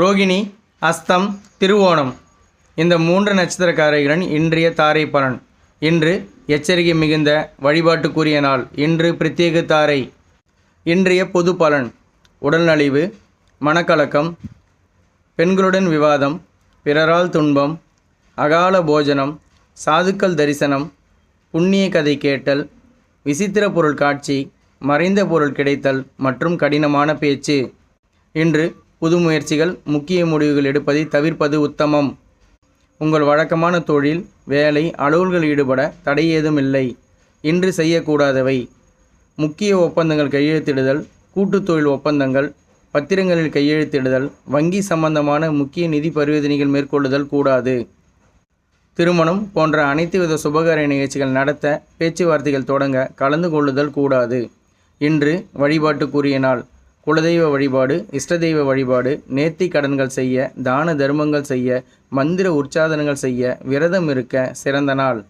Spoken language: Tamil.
ரோகிணி அஸ்தம் திருவோணம். இந்த மூன்று நட்சத்திரக்காரர்களின் இன்றைய தாரை பலன். இன்று எச்சரிக்கை மிகுந்த வழிபாட்டுக்குரிய நாள். இன்று பிரத்யேக தாரை. இன்றைய பொது பலன். உடல்நலிவு மனக்கலக்கம் பெண்களுடன் விவாதம் பிறரால் துன்பம் அகால போஜனம் சாதுக்கள் தரிசனம் புண்ணிய கதை கேட்டல் விசித்திர பொருள் காட்சி மறைந்த பொருள் கிடைத்தல் மற்றும் கடினமான பேச்சு. இன்று புது முயற்சிகள் முக்கிய முடிவுகள் எடுப்பதை தவிர்ப்பது உத்தமம். உங்கள் வழக்கமான தொழில் வேலை அலுவல்கள் ஈடுபட தடை ஏதும் இல்லை இன்று செய்யக்கூடாதவை. முக்கிய ஒப்பந்தங்கள் கையெழுத்திடுதல் கூட்டுத் தொழில் ஒப்பந்தங்கள் பத்திரங்களில் கையெழுத்திடுதல் வங்கி சம்பந்தமான முக்கிய நிதி பரிவர்த்தனைகள் மேற்கொள்ளுதல் கூடாது. திருமணம் போன்ற அனைத்து வித சுபகாரிய நிகழ்ச்சிகள் நடத்த பேச்சுவார்த்தைகள் தொடங்க கலந்து கொள்ளுதல் கூடாது. இன்று வழிபாட்டுக்குரிய நாள். குலதெய்வ வழிபாடு இஷ்ட தெய்வ வழிபாடு நேர்த்தி கடன்கள் செய்ய தான தர்மங்கள் செய்ய மந்திர உற்சாதனங்கள் செய்ய விரதம் இருக்க சிறந்த நாள்.